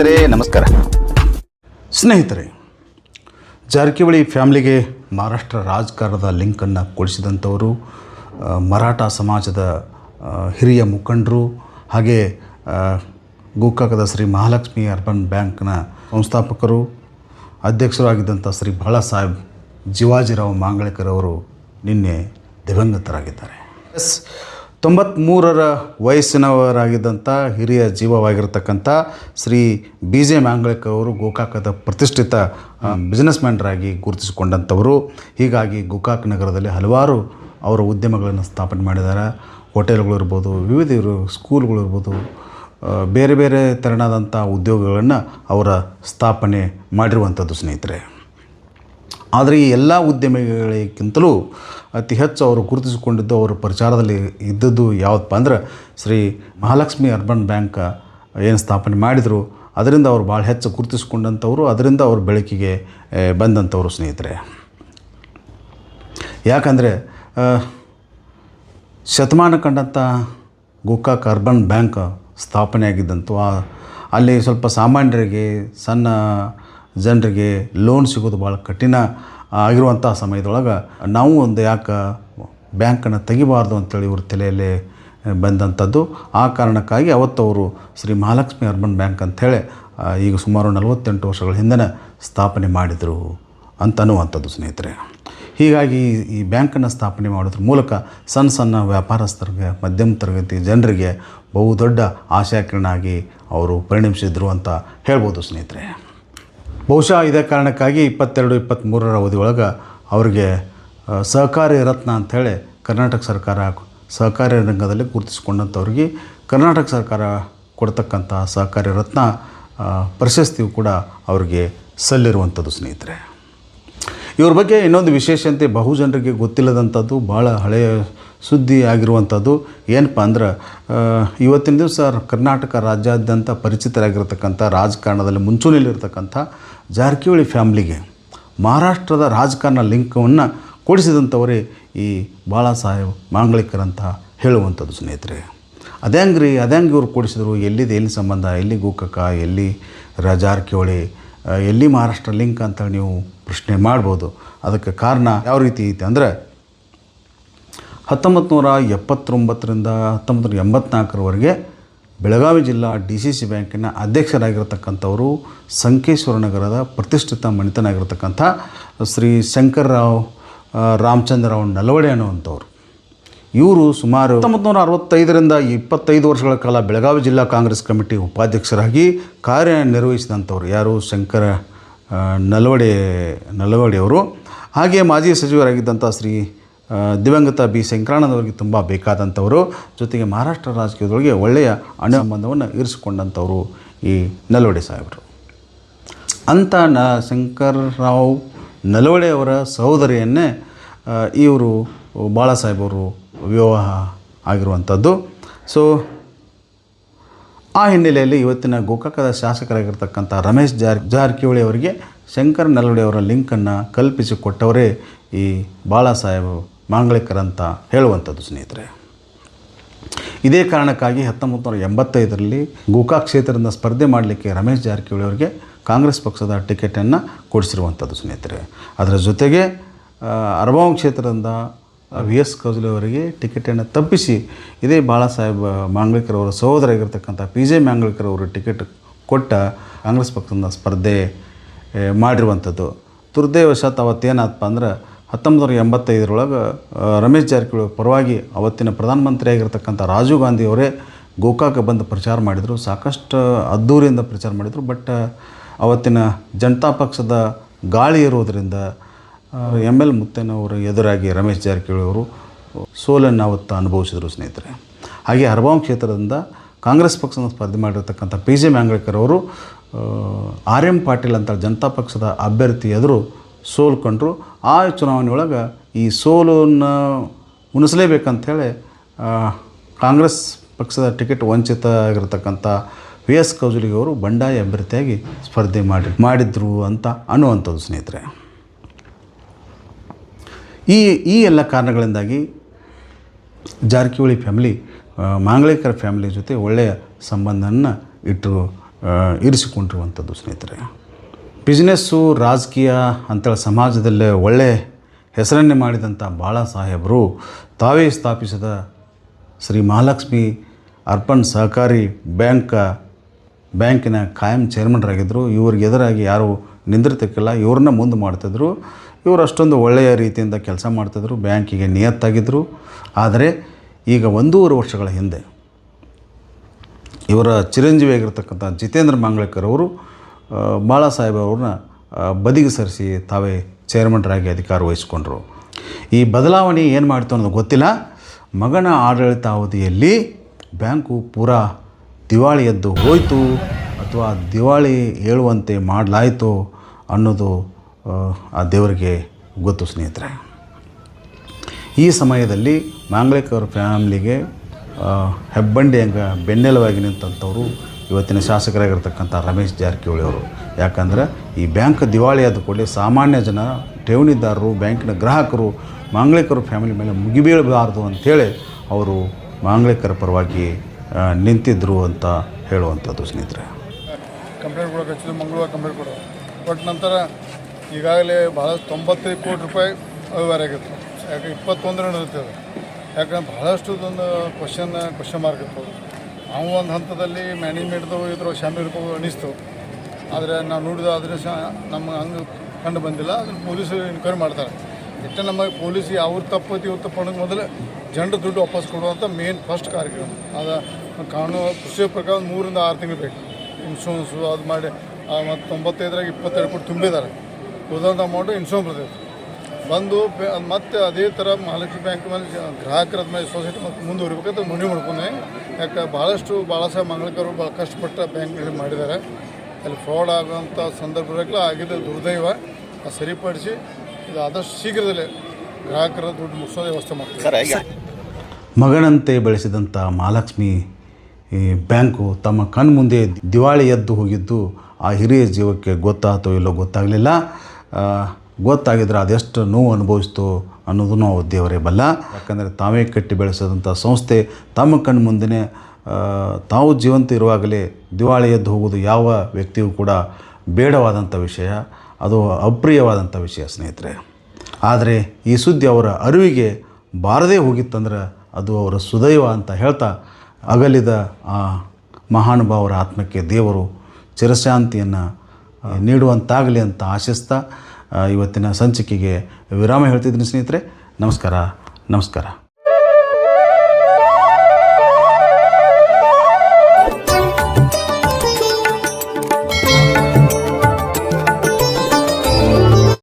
ಸ್ನೇಹಿತರೆ ನಮಸ್ಕಾರ. ಸ್ನೇಹಿತರೆ ಜಾರಕಿಹೊಳಿ ಫ್ಯಾಮಿಲಿಗೆ ಮಹಾರಾಷ್ಟ್ರ ರಾಜಕಾರಣದ ಲಿಂಕನ್ನು ಕೊಡಿಸಿದಂಥವರು ಮರಾಠ ಸಮಾಜದ ಹಿರಿಯ ಮುಖಂಡರು ಹಾಗೆ ಗೋಕಾಕದ ಶ್ರೀ ಮಹಾಲಕ್ಷ್ಮಿ ಅರ್ಬನ್ ಬ್ಯಾಂಕ್ನ ಸಂಸ್ಥಾಪಕರು ಅಧ್ಯಕ್ಷರಾಗಿದ್ದಂಥ ಶ್ರೀ ಬಾಳಾ ಸಾಹೇಬ್ ಜಿವಾಜಿರಾವ್ ಮಾಂಗಳಕರ್ ಅವರು ನಿನ್ನೆ ದಿವಂಗತರಾಗಿದ್ದಾರೆ. ಎಸ್ ತೊಂಬತ್ತ್ಮೂರರ ವಯಸ್ಸಿನವರಾಗಿದ್ದಂಥ ಹಿರಿಯ ಜೀವವಾಗಿರ್ತಕ್ಕಂಥ ಶ್ರೀ ಬಿ ಜೆ ಮ್ಯಾಂಗ್ಳಕ್ ಅವರು ಗೋಕಾಕದ ಪ್ರತಿಷ್ಠಿತ ಬಿಸ್ನೆಸ್ ಮ್ಯಾನ್ರಾಗಿ ಗುರುತಿಸಿಕೊಂಡಂಥವರು. ಹೀಗಾಗಿ ಗೋಕಾಕ್ ನಗರದಲ್ಲಿ ಹಲವಾರು ಅವರ ಉದ್ಯಮಗಳನ್ನು ಸ್ಥಾಪನೆ ಮಾಡಿದ್ದಾರೆ. ಹೋಟೆಲ್ಗಳು ಇರ್ಬೋದು, ವಿವಿಧ ಸ್ಕೂಲ್ಗಳು ಇರ್ಬೋದು ಬೇರೆ ಬೇರೆ ತೆರನಾದಂಥ ಉದ್ಯೋಗಗಳನ್ನು ಅವರ ಸ್ಥಾಪನೆ ಮಾಡಿರುವಂಥದ್ದು ಸ್ನೇಹಿತರೆ. ಆದರೆ ಈ ಎಲ್ಲ ಉದ್ಯಮಿಗಳಿಗಿಂತಲೂ ಅತಿ ಹೆಚ್ಚು ಅವರು ಗುರುತಿಸಿಕೊಂಡಿದ್ದು ಅವರ ಪ್ರಚಾರದಲ್ಲಿ ಇದ್ದದ್ದು ಯಾವುದಪ್ಪ ಅಂದ್ರೆ ಶ್ರೀ ಮಹಾಲಕ್ಷ್ಮಿ ಅರ್ಬನ್ ಬ್ಯಾಂಕ್ ಏನು ಸ್ಥಾಪನೆ ಮಾಡಿದರು, ಅದರಿಂದ ಅವರು ಭಾಳ ಹೆಚ್ಚು ಗುರುತಿಸಿಕೊಂಡಂಥವ್ರು, ಅದರಿಂದ ಅವರು ಬೆಳಕಿಗೆ ಬಂದಂಥವ್ರು ಸ್ನೇಹಿತರೆ. ಯಾಕಂದರೆ ಶತಮಾನ ಕಂಡಂಥ ಗೋಕಾಕ್ ಅರ್ಬನ್ ಬ್ಯಾಂಕ್ ಸ್ಥಾಪನೆ ಆಗಿದ್ದಂತು ಅಲ್ಲಿ ಸ್ವಲ್ಪ ಸಾಮಾನ್ಯರಿಗೆ ಸಣ್ಣ ಜನರಿಗೆ ಲೋನ್ ಸಿಗೋದು ಭಾಳ ಕಠಿಣ ಆಗಿರುವಂಥ ಸಮಯದೊಳಗೆ ನಾವು ಒಂದು ಯಾಕೆ ಬ್ಯಾಂಕನ್ನು ತೆಗಿಬಾರ್ದು ಅಂತೇಳಿ ಇವ್ರ ತಲೆಯಲ್ಲಿ ಬಂದಂಥದ್ದು ಆ ಕಾರಣಕ್ಕಾಗಿ ಅವತ್ತು ಅವರು ಶ್ರೀ ಮಹಾಲಕ್ಷ್ಮಿ ಅರ್ಬನ್ ಬ್ಯಾಂಕ್ ಅಂಥೇಳಿ ಈಗ ಸುಮಾರು ನಲವತ್ತೆಂಟು ವರ್ಷಗಳ ಹಿಂದೆ ಸ್ಥಾಪನೆ ಮಾಡಿದರು ಅಂತನ್ನುವಂಥದ್ದು ಸ್ನೇಹಿತರೆ. ಹೀಗಾಗಿ ಈ- ಈ ಬ್ಯಾಂಕನ್ನು ಸ್ಥಾಪನೆ ಮಾಡೋದ್ರ ಮೂಲಕ ಸಣ್ಣ ಸಣ್ಣ ವ್ಯಾಪಾರಸ್ಥರಿಗೆ, ಮಧ್ಯಮ ತರಗತಿ ಜನರಿಗೆ ಬಹುದೊಡ್ಡ ಆಶಾಕಿರಣ ಆಗಿ ಅವರು ಪರಿಣಮಿಸಿದ್ರು ಅಂತ ಹೇಳ್ಬೋದು ಸ್ನೇಹಿತರೆ. ಬಹುಶಃ ಇದೇ ಕಾರಣಕ್ಕಾಗಿ ಇಪ್ಪತ್ತೆರಡು, ಇಪ್ಪತ್ತ್ಮೂರರ ಅವಧಿಯೊಳಗೆ ಅವರಿಗೆ ಸಹಕಾರಿ ರತ್ನ ಅಂಥೇಳಿ ಕರ್ನಾಟಕ ಸರ್ಕಾರ ಸಹಕಾರಿ ರಂಗದಲ್ಲಿ ಗುರುತಿಸಿಕೊಂಡಂಥವ್ರಿಗೆ ಕರ್ನಾಟಕ ಸರ್ಕಾರ ಕೊಡ್ತಕ್ಕಂಥ ಸಹಕಾರಿ ರತ್ನ ಪ್ರಶಸ್ತಿಯು ಕೂಡ ಅವರಿಗೆ ಸಲ್ಲಿರುವಂಥದ್ದು, ಸ್ನೇಹಿತರೆ. ಇವ್ರ ಬಗ್ಗೆ ಇನ್ನೊಂದು ವಿಶೇಷತೆ ಬಹುಜನರಿಗೆ ಗೊತ್ತಿಲ್ಲದಂಥದ್ದು ಭಾಳ ಹಳೆಯ ಸುದ್ದಿ ಆಗಿರುವಂಥದ್ದು ಏನಪ್ಪ ಅಂದ್ರೆ ಇವತ್ತಿನ ದಿವಸ ಕರ್ನಾಟಕ ರಾಜ್ಯಾದ್ಯಂತ ಪರಿಚಿತರಾಗಿರ್ತಕ್ಕಂಥ ರಾಜಕಾರಣದಲ್ಲಿ ಮುಂಚೂಣಿಯಲ್ಲಿರ್ತಕ್ಕಂಥ ಜಾರಕಿಹೊಳಿ ಫ್ಯಾಮ್ಲಿಗೆ ಮಹಾರಾಷ್ಟ್ರದ ರಾಜಕಾರಣ ಲಿಂಕವನ್ನು ಕೊಡಿಸಿದಂಥವರೇ ಈ ಬಾಳಾ ಸಾಹೇಬ್ ಮಾಂಗಳಿಕರಂತ ಹೇಳುವಂಥದ್ದು ಸ್ನೇಹಿತರೆ. ಅದೇ ಹಂಗ್ರಿ ಅದೇ ಅದ್ಯಾಂಗ್ ಇವ್ರು ಕೊಡಿಸಿದ್ರು. ಎಲ್ಲಿದೆ, ಎಲ್ಲಿ ಸಂಬಂಧ, ಎಲ್ಲಿ ಗೋಕಾಕ, ಎಲ್ಲಿ ಜಾರಕಿಹೊಳಿ ಎಲ್ಲಿ ಮಹಾರಾಷ್ಟ್ರ ಲಿಂಕ್ ಅಂತ ನೀವು ಪ್ರಶ್ನೆ ಮಾಡ್ಬೋದು. ಅದಕ್ಕೆ ಕಾರಣ ಯಾವ ರೀತಿ ಐತೆ ಅಂದರೆ ಹತ್ತೊಂಬತ್ತು ನೂರ ಎಪ್ಪತ್ತೊಂಬತ್ತರಿಂದ ಹತ್ತೊಂಬತ್ತು ನೂರ ಎಂಬತ್ನಾಲ್ಕರವರೆಗೆ ಬೆಳಗಾವಿ ಜಿಲ್ಲಾ ಡಿ ಸಿ ಸಿ ಬ್ಯಾಂಕಿನ ಅಧ್ಯಕ್ಷರಾಗಿರ್ತಕ್ಕಂಥವರು ಸಂಕೇಶ್ವರ ನಗರದ ಪ್ರತಿಷ್ಠಿತ ಮಣಿತನಾಗಿರ್ತಕ್ಕಂಥ ಶ್ರೀ ಶಂಕರ್ರಾವ್ ರಾಮಚಂದ್ರರಾವ್ ನಲವಡೆ ಅನ್ನುವಂಥವ್ರು. ಇವರು ಸುಮಾರು ಹತ್ತೊಂಬತ್ತು ನೂರ ಅರವತ್ತೈದರಿಂದ ಇಪ್ಪತ್ತೈದು ವರ್ಷಗಳ ಕಾಲ ಬೆಳಗಾವಿ ಜಿಲ್ಲಾ ಕಾಂಗ್ರೆಸ್ ಕಮಿಟಿ ಉಪಾಧ್ಯಕ್ಷರಾಗಿ ಕಾರ್ಯನಿರ್ವಹಿಸಿದಂಥವ್ರು ಯಾರು? ಶಂಕರ ನಲವಡೆ, ನಲವಡೆಯವರು. ಹಾಗೆ ಮಾಜಿ ಸಚಿವರಾಗಿದ್ದಂಥ ಶ್ರೀ ದಿವಂಗತ ಬಿ ಶಂಕರಾನಂದವರಿಗೆ ತುಂಬ ಬೇಕಾದಂಥವರು, ಜೊತೆಗೆ ಮಹಾರಾಷ್ಟ್ರ ರಾಜಕೀಯದೊಳಗೆ ಒಳ್ಳೆಯ ಅಣ ಸಂಬಂಧವನ್ನು ಇರಿಸಿಕೊಂಡಂಥವರು ಈ ನಲವಡೆ ಸಾಹೇಬರು. ಅಂಥ ನ ಶಂಕರರಾವ್ ಅವರ ಸಹೋದರಿಯನ್ನೇ ಇವರು ಬಾಳ ಸಾಹೇಬರು ವಿವಾಹ ಆಗಿರುವಂಥದ್ದು. ಸೊ ಆ ಹಿನ್ನೆಲೆಯಲ್ಲಿ ಇವತ್ತಿನ ಗೋಕಾಕದ ಶಾಸಕರಾಗಿರ್ತಕ್ಕಂಥ ರಮೇಶ್ ಜಾರ್, ಜಾರಕಿಹೊಳಿ ಅವರಿಗೆ ಶಂಕರ್ ನಲ್ವಡೆಯವರ ಲಿಂಕನ್ನು ಕಲ್ಪಿಸಿಕೊಟ್ಟವರೇ ಈ ಬಾಳ ಮಾಂಗಳಿಕರ್ ಅಂತ ಹೇಳುವಂಥದ್ದು ಸ್ನೇಹಿತರೆ. ಇದೇ ಕಾರಣಕ್ಕಾಗಿ ಹತ್ತೊಂಬತ್ತು ನೂರ ಎಂಬತ್ತೈದರಲ್ಲಿ ಗೋಕಾಕ್ ಕ್ಷೇತ್ರದಿಂದ ಸ್ಪರ್ಧೆ ಮಾಡಲಿಕ್ಕೆ ರಮೇಶ್ ಜಾರಕಿಹೊಳಿ ಅವರಿಗೆ ಕಾಂಗ್ರೆಸ್ ಪಕ್ಷದ ಟಿಕೆಟನ್ನು ಕೊಡಿಸಿರುವಂಥದ್ದು ಸ್ನೇಹಿತರೆ. ಅದರ ಜೊತೆಗೆ ಅರಬಾಂಗ್ ಕ್ಷೇತ್ರದಿಂದ ವಿ ಎಸ್ ಕೌಜಲಿ ಅವರಿಗೆ ಟಿಕೆಟನ್ನು ತಪ್ಪಿಸಿ ಇದೇ ಬಾಳಾ ಸಾಹೇಬ್ ಅವರ ಸಹೋದರಾಗಿರ್ತಕ್ಕಂಥ ಪಿ ಜೆ ಮಾಂಗ್ಳಿಕರ್ ಅವರು ಟಿಕೆಟ್ ಕೊಟ್ಟ ಕಾಂಗ್ರೆಸ್ ಪಕ್ಷದಿಂದ ಸ್ಪರ್ಧೆ ಮಾಡಿರುವಂಥದ್ದು. ದುರ್ದೈವಶಾತ್ ಅವತ್ತೇನಾದಪ್ಪ ಅಂದ್ರೆ ಹತ್ತೊಂಬತ್ತು ನೂರ ಎಂಬತ್ತೈದರೊಳಗೆ ರಮೇಶ್ ಜಾರಕಿಹೊಳಿ ಪರವಾಗಿ ಅವತ್ತಿನ ಪ್ರಧಾನಮಂತ್ರಿ ಆಗಿರ್ತಕ್ಕಂಥ ರಾಜೀವ್ ಗಾಂಧಿ ಅವರೇ ಗೋಕಾಕ ಬಂದು ಪ್ರಚಾರ ಮಾಡಿದರು, ಸಾಕಷ್ಟು ಅದ್ದೂರಿಯಿಂದ ಪ್ರಚಾರ ಮಾಡಿದರು, ಬಟ್ ಅವತ್ತಿನ ಜನತಾ ಪಕ್ಷದ ಗಾಳಿ ಇರೋದರಿಂದ ಎಂ ಎಲ್ ಮುತ್ತೇನವರು ಎದುರಾಗಿ ರಮೇಶ್ ಜಾರಕಿಹೊಳಿ ಅವರು ಸೋಲನ್ನು ಅವತ್ತು ಅನುಭವಿಸಿದರು ಸ್ನೇಹಿತರೆ. ಹಾಗೆ ಹರಬಾಂ ಕ್ಷೇತ್ರದಿಂದ ಕಾಂಗ್ರೆಸ್ ಪಕ್ಷವನ್ನು ಸ್ಪರ್ಧೆ ಮಾಡಿರ್ತಕ್ಕಂಥ ಪಿ ಜೆ ಮ್ಯಾಂಗ್ಳಕರ್ ಅವರು ಆರ್ ಎಂ ಪಾಟೀಲ್ ಅಂತ ಜನತಾ ಪಕ್ಷದ ಅಭ್ಯರ್ಥಿ ಎದುರು ಸೋಲ್ಕೊಂಡ್ರು. ಆ ಚುನಾವಣೆಯೊಳಗೆ ಈ ಸೋಲನ್ನು ಉಣಿಸಲೇಬೇಕಂಥೇಳಿ ಕಾಂಗ್ರೆಸ್ ಪಕ್ಷದ ಟಿಕೆಟ್ ವಂಚಿತ ಆಗಿರತಕ್ಕಂಥ ವಿ ಎಸ್ ಕೌಜಲಿಗೆ ಅವರು ಬಂಡಾಯ ಅಭ್ಯರ್ಥಿಯಾಗಿ ಸ್ಪರ್ಧೆ ಮಾಡಿ ಮಾಡಿದ್ರು ಅಂತ ಅನ್ನುವಂಥದ್ದು ಸ್ನೇಹಿತರೆ. ಈ ಈ ಎಲ್ಲ ಕಾರಣಗಳಿಂದಾಗಿ ಜಾರಕಿಹೊಳಿ ಫ್ಯಾಮಿಲಿ ಆ, ಮಾಂಗ್ಳೇಕರ್ ಫ್ಯಾಮಿಲಿ ಜೊತೆ ಒಳ್ಳೆಯ ಸಂಬಂಧವನ್ನು ಇಟ್ಟು ಇರಿಸಿಕೊಂಡಿರುವಂಥದ್ದು ಸ್ನೇಹಿತರೆ. ಬಿಸ್ನೆಸ್ಸು ರಾಜಕೀಯ ಅಂತೇಳಿ ಸಮಾಜದಲ್ಲೇ ಒಳ್ಳೆ ಹೆಸರನ್ನೇ ಮಾಡಿದಂಥ ಬಾಳ ಸಾಹೇಬರು ತಾವೇ ಸ್ಥಾಪಿಸಿದ ಶ್ರೀ ಮಹಾಲಕ್ಷ್ಮಿ ಅರ್ಪಣ್ ಸಹಕಾರಿ ಬ್ಯಾಂಕ ಬ್ಯಾಂಕಿನ ಕಾಯಂ ಚೇರ್ಮನ್ರಾಗಿದ್ದರು. ಇವ್ರಿಗೆ ಎದುರಾಗಿ ಯಾರು ನಿಂದಿರ್ತಕ್ಕಿಲ್ಲ ಇವ್ರನ್ನ ಮುಂದೆ ಮಾಡ್ತಿದ್ರು. ಇವರು ಅಷ್ಟೊಂದು ಒಳ್ಳೆಯ ರೀತಿಯಿಂದ ಕೆಲಸ ಮಾಡ್ತಿದ್ರು. ಬ್ಯಾಂಕಿಗೆ ನಿಯತ್ತಾಗಿದ್ದರು ಆದರೆ ಈಗ ಒಂದೂವರೆ ವರ್ಷಗಳ ಹಿಂದೆ ಇವರ ಚಿರಂಜೀವಿಯಾಗಿರ್ತಕ್ಕಂಥ ಜಿತೇಂದ್ರ ಮಾಂಗ್ಳೇಕರ್ ಅವರು ಬಾಳಾ ಸಾಹೇಬ್ ಅವ್ರನ್ನ ಬದಿಗೆ ಸರಿಸಿ ತಾವೇ ಚೇರ್ಮನ್ರಾಗಿ ಅಧಿಕಾರ ವಹಿಸಿಕೊಂಡ್ರು. ಈ ಬದಲಾವಣೆ ಏನು ಮಾಡ್ತು ಅನ್ನೋದು ಗೊತ್ತಿಲ್ಲ. ಮಗನ ಆಡಳಿತಾವಧಿಯಲ್ಲಿ ಬ್ಯಾಂಕು ಪೂರಾ ದಿವಾಳಿ ಎದ್ದು ಹೋಯಿತು ಅಥವಾ ದಿವಾಳಿ ಹೇಳುವಂತೆ ಮಾಡಲಾಯಿತು ಅನ್ನೋದು ಆ, ದೇವರಿಗೆ ಗೊತ್ತು ಸ್ನೇಹಿತರೆ. ಈ ಸಮಯದಲ್ಲಿ ಮಾಂಗ್ಲೇಕರ್ ಫ್ಯಾಮ್ಲಿಗೆ ಫ್ಯಾಮಿಲಿಗೆ ಹೆಬ್ಬಂಡಿ ಹಂಗ ಬೆನ್ನೆಲುವಾಗಿ ನಿಂತಂಥವ್ರು ಇವತ್ತಿನ ಶಾಸಕರಾಗಿರ್ತಕ್ಕಂಥ ರಮೇಶ್ ಜಾರಕಿಹೊಳಿ ಅವರು. ಯಾಕಂದ್ರೆ ಈ ಬ್ಯಾಂಕ್ ದಿವಾಳಿ ಆದ ಕೂಡಲೇ ಸಾಮಾನ್ಯ ಜನ, ಠೇವಣಿದಾರರು, ಬ್ಯಾಂಕಿನ ಗ್ರಾಹಕರು, ಮಾಂಗ್ಲಿಕರು ಫ್ಯಾಮಿಲಿ ಮೇಲೆ ಮುಗಿಬೀಳಬಾರ್ದು ಅಂಥೇಳಿ ಅವರು ಮಾಂಗ್ಲಿಕರ ಪರವಾಗಿ ನಿಂತಿದ್ದರು ಅಂತ ಹೇಳುವಂಥದ್ದು ಸ್ನೇಹಿತರೆ. ಕಂಪ್ಲೇಂಟ್ ಕೊಡೋಕೆ ಹಚ್ಚಿದ್ರು ಮಂಗಳವಾರ ಕಂಪ್ಲೇಂಟ್ ಕೊಟ್ಟ ನಂತರ ಈಗಾಗಲೇ ಭಾಳಷ್ಟು ತೊಂಬತ್ತೈದು ಕೋಟಿ ರೂಪಾಯಿ ಅವ್ಯವಹಾರ ಆಗಿತ್ತು. ಯಾಕೆ ಇಪ್ಪತ್ತೊಂದರ ನಡೀತದೆ ಯಾಕಂದ್ರೆ ಭಾಳಷ್ಟು ಒಂದು ಕ್ವಶನ್ ಕ್ವಶನ್ ಮಾರ್ಕ್ ಇತ್ತು. ನಾವು ಒಂದು ಹಂತದಲ್ಲಿ ಮ್ಯಾನೇಜ್ಮೆಂಟ್ದು ಇದ್ರ ಇರ್ಕೊಂಡು ಅನಿಸ್ತು. ಆದರೆ ನಾವು ನೋಡಿದ ಅದನ್ನು ಸಹ ನಮ್ಮ ಹಂಗೆ ಕಂಡು ಬಂದಿಲ್ಲ. ಅದನ್ನು ಪೊಲೀಸರು ಎನ್ಕ್ವೈರಿ ಮಾಡ್ತಾರೆ. ಇಟ್ಟು ನಮಗೆ ಪೊಲೀಸ್ ಅವ್ರ ತಪ್ಪು ಇವ್ರ ತಪ್ಪು ಮೊದಲು ಜನರು ದುಡ್ಡು ವಾಪಸ್ ಕೊಡುವಂಥ ಮೇನ್ ಫಸ್ಟ್ ಕಾರ್ಯಕ್ರಮ. ಅದು ಕಾನೂನು ಕೃಷಿ ಪ್ರಕಾರ ಒಂದು ಮೂರಿಂದ ಆರು ತಿಂಗಳು ಬೇಕು. ಇನ್ಶೂರೆನ್ಸು ಅದು ಮಾಡಿ ಮತ್ತು ತೊಂಬತ್ತೈದರಾಗ ಇಪ್ಪತ್ತೆರಡು ಕೋಟಿ ತುಂಬಿದ್ದಾರೆ ಉಳಿದಂಥ ಅಮೌಂಟು ಇನ್ಶೂರೆನ್ಸ್ ಬರ್ತೈತೆ ಬಂದು ಮತ್ತೆ ಅದೇ ಥರ ಮಹಾಲಕ್ಷ್ಮಿ ಬ್ಯಾಂಕ್ ಮೇಲೆ ಗ್ರಾಹಕರ ಮೇಲೆ ಸೊಸೈಟಿ ಮತ್ತು ಮುಂದುವರಿಬೇಕಂತ ಮನವಿ ಮಾಡ್ಕೊಂಡೆ ಯಾಕೆ ಭಾಳಷ್ಟು ಭಾಳ ಸಹ ಮಂಗಳಕರು ಭಾಳ ಕಷ್ಟಪಟ್ಟ ಬ್ಯಾಂಕ್ನಲ್ಲಿ ಮಾಡಿದ್ದಾರೆ. ಅಲ್ಲಿ ಫ್ರಾಡ್ ಆಗುವಂಥ ಸಂದರ್ಭದಾಗಲೂ ಆಗಿದೆ ದುರ್ದೈವ ಅದು ಸರಿಪಡಿಸಿ ಇದು ಆದಷ್ಟು ಶೀಘ್ರದಲ್ಲೇ ಗ್ರಾಹಕರ ದುಡ್ಡು ಮುಗಿಸೋ ವ್ಯವಸ್ಥೆ ಮಾಡ್ತಾರೆ ಮಗನಂತೆ ಬೆಳೆಸಿದಂಥ ಮಹಾಲಕ್ಷ್ಮಿ ಈ ಬ್ಯಾಂಕು ತಮ್ಮ ಕಣ್ಮುಂದೆ ದಿವಾಳಿ ಎದ್ದು ಹೋಗಿದ್ದು. ಆ ಹಿರಿಯ ಜೀವಕ್ಕೆ ಗೊತ್ತಾತೋ ಇಲ್ಲೋ ಗೊತ್ತಾಗಲಿಲ್ಲ. ಗೊತ್ತಾಗಿದ್ರೆ ಅದೆಷ್ಟು ನೋವು ಅನುಭವಿಸ್ತು. ಅನ್ನೋದನ್ನು ಅವ್ರ ದೇವರೇ ಬಲ್ಲ. ಯಾಕಂದರೆ ತಾವೇ ಕಟ್ಟಿ ಬೆಳೆಸಿದಂಥ ಸಂಸ್ಥೆ, ತಮ್ಮ ಕಣ್ಣು ಮುಂದೆ ತಾವು ಜೀವಂತ ಇರುವಾಗಲೇ ದಿವಾಳಿ ಎದ್ದು ಹೋಗೋದು ಯಾವ ವ್ಯಕ್ತಿಯೂ ಕೂಡ ಬೇಡವಾದಂಥ ವಿಷಯ. ಅದು ಅಪ್ರಿಯವಾದಂಥ ವಿಷಯ ಸ್ನೇಹಿತರೆ. ಆದರೆ ಈ ಸುದ್ದಿ ಅವರ ಅರಿವಿಗೆ ಬಾರದೇ ಹೋಗಿತ್ತಂದ್ರೆ ಅದು ಅವರ ಸುದೈವ ಅಂತ ಹೇಳ್ತಾ ಅಗಲಿದ ಆ ಮಹಾನುಭಾವರ ಆತ್ಮಕ್ಕೆ ದೇವರು ಚಿರಶಾಂತಿಯನ್ನು ನೀಡುವಂತಾಗಲಿ ಅಂತ ಆಶಿಸ್ತಾ ಇವತ್ತಿನ ಸಂಚಿಕೆಗೆ ವಿರಾಮ ಹೇಳ್ತಿದ್ದೀನಿ ಸ್ನೇಹಿತರೆ ನಮಸ್ಕಾರ ನಮಸ್ಕಾರ.